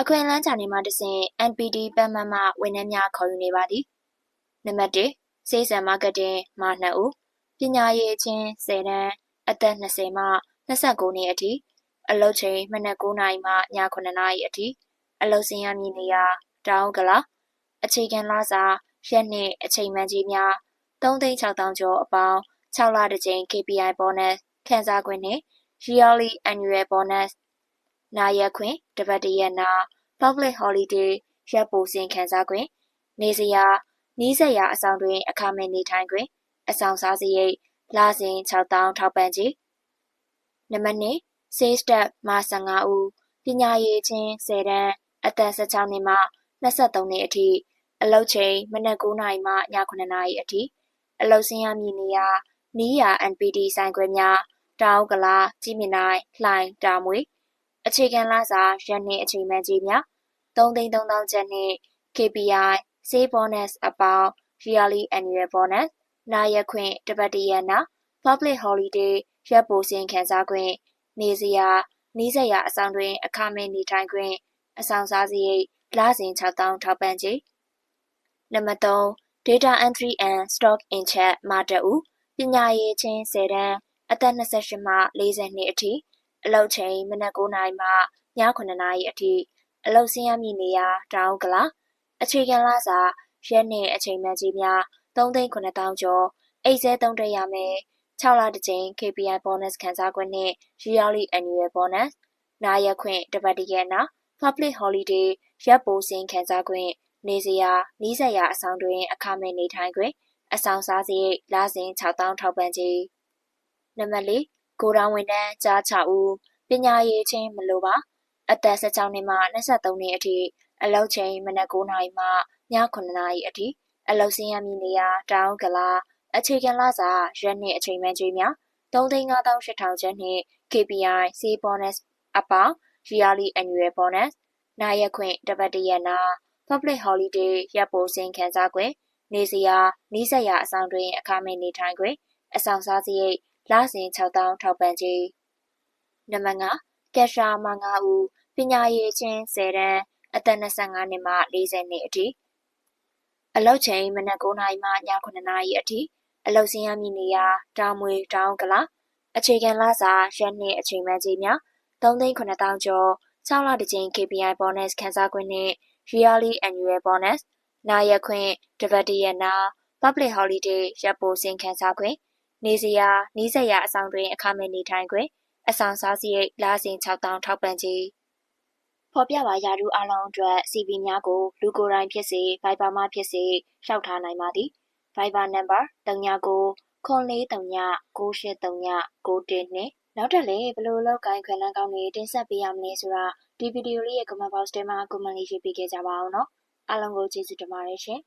အခွင့်အလမ်းချာနေမှတဆင့် NPD ပတ်မှတ်မှဝန်ထမ်းများ ခေါ်ယူနေပါသည်နံပါတ်1စေးစံမားကတင်မှ2ဦးပညာရေးအချင်း10တန်းအသက်20မှ29နှစ်အထိအလုပ်ချိန်မနက်9နာရီမှည9နာရီအထိအလုပ်စင်ရမည်နေရာတောင်းကလာအခြေခံလစာရက်နှစ်အချိန်မှန်ကြီးများ3,600ကျော်အပေါင်း6လတစ်ကြိမ် KPI bonus ခံစား권နှင့် yearly annual bonus နာရက်ခွင်တပတ်တရက်နာ public holiday ရက်ပိုစဉ်ခံစား권နေစရာနီးစက်ရာအဆောင်တွင်အခမဲ့နေထိုင်권အဆောင်စားစရိတ်လစဉ်6000ထောက်ပံ့ကြေးနံပါတ်2 sales step မှ15ဦးပညာရေးချင်း10တန်းအသက်16နှစ်မှ23နှစ်အထိအလုပ်ချိန်မနက်9နာရီမှည9နာရီအထိအလုပ်ဆင်းရမည်နေရာနီးရာ NPD ဆိုင်ခွဲများတောင်ကလာကြည်မြနိုင်လှိုင်တာမွေ အခြေခံလစာရက်နှင့်အချိန်မှန်ကြီးများ3,300ကျပ်နှင့် KPI Save Bonus အပေါင်း Yearly Annual Bonus နာရက်ခွင့်တပတ်တရက်နာ Public Holiday ရက်ပိုစဉ်ခံစား권နေစရာနီးစက်ရာအဆောင်တွင် အခမဲ့နေထိုင်권အဆောင်စားစရိတ်လစဉ်6000ထောက်ပံ့ကြေးနံပါတ်3 Data Entry and Stock in Check မတအူပညာရေးချင်း10တန်းအသက်28မှ40နှစ်အထိ အလုတ်ချိန်မနက်9:00နာရီမှည9:00နာရီအထိအလုတ်ဆင်းရမည့်နေရာတောင်းကလာအခြေခံလစာရက်နှင့်အချိန်မှန်ကြီးများ3,900ကျော်အိတ်ဆဲ3တက်ရမယ်6လတစ်ကြိမ် KPI bonus ခံစားခွင့်နှင့် yearly annual bonus နာရက်ခွင့်တပတ်တရက်နာ public holiday ရပ်ပိုးစင်ခံစားခွင့်နေစရာနီးစပ်ရာအဆောင်တွင် အခမဲ့နေထိုင်ခွင့်အဆောင်စားစရိတ်လစဉ်6000ထောက်ပံ့ကြေးနံပါတ် 4ကိုတောင်ဝန်တန်းကြား6ဦးပညာရေးချင်းမလိုပါအသက်16နှစ်မှ23နှစ်အထိအလုပ်ချိန်မနက်9နာရီမှည9နာရီအထိအလုပ်ဆင်းရမည်နေရာတောင်ကလာအခြေခံလစာရက်နှစ်အချိန်မှန်ကြေးများ3,5800ကျပ်နှင့် KPI C bonus အပေါင်း yearly annual bonus နာရက်ခွင့်တပတ်တရက်နာ public holiday ရက်ပိုစဉ်ခံစား권နေစရာနီးစက်ရာအဆောင်တွင်အခမဲ့နေထိုင်권အဆောင်စားစရိတ် လစဉ်6000ထောက်ပံ့ကြေးနံပါတ်5ကက်ရှာမ9ဦးပညာရေးချင်း10တန်းအသက်25နှစ်မှ40နှစ်အထိအလုပ်ချိန်မနက်9နာရီမှည9နာရီအထိအလုပ်ဆင်းရမည့်နေရာတောင်မွေတောင်ကလာအခြေခံလစာရက်နှစ်အချိန်မှန်ကြီးများ3,900ကျော်6လတစ်ကြိမ် KPI bonus ခံစား권နှင့် yearly annual bonus နာရက်ခွင့်တပတ်တရက်နာ public holiday ရက်ပိုစဉ်ခံစား권 နေစရာနီးစက်ရာအဆောင်တွင် အခမဲ့နေထိုင်권အဆောင်စားစရိတ်လစဉ်6000ထောက်ပံ့ကြေးဖော်ပြပါရာထူးအလုံးအတွက် CV များကိုလူကိုယ်တိုင်ဖြစ်စေ Viber မှဖြစ်စေလျှောက်ထားနိုင်ပါသည် Viber number 39 9439 9839 912နဲ့နောက်ထပ်လည်းဘလို့လောက်ကိုင်းခွင့်လန်းကောင်းတွေတင်ဆက်ပေးရမလဲဆိုတာဒီဗီဒီယိုလေးရဲ့ comment box ထဲမှာ comment လေးရေးပေးခဲ့ကြပါအောင်နော်အားလုံးကိုကျေးဇူးတင်ပါတယ်ရှင်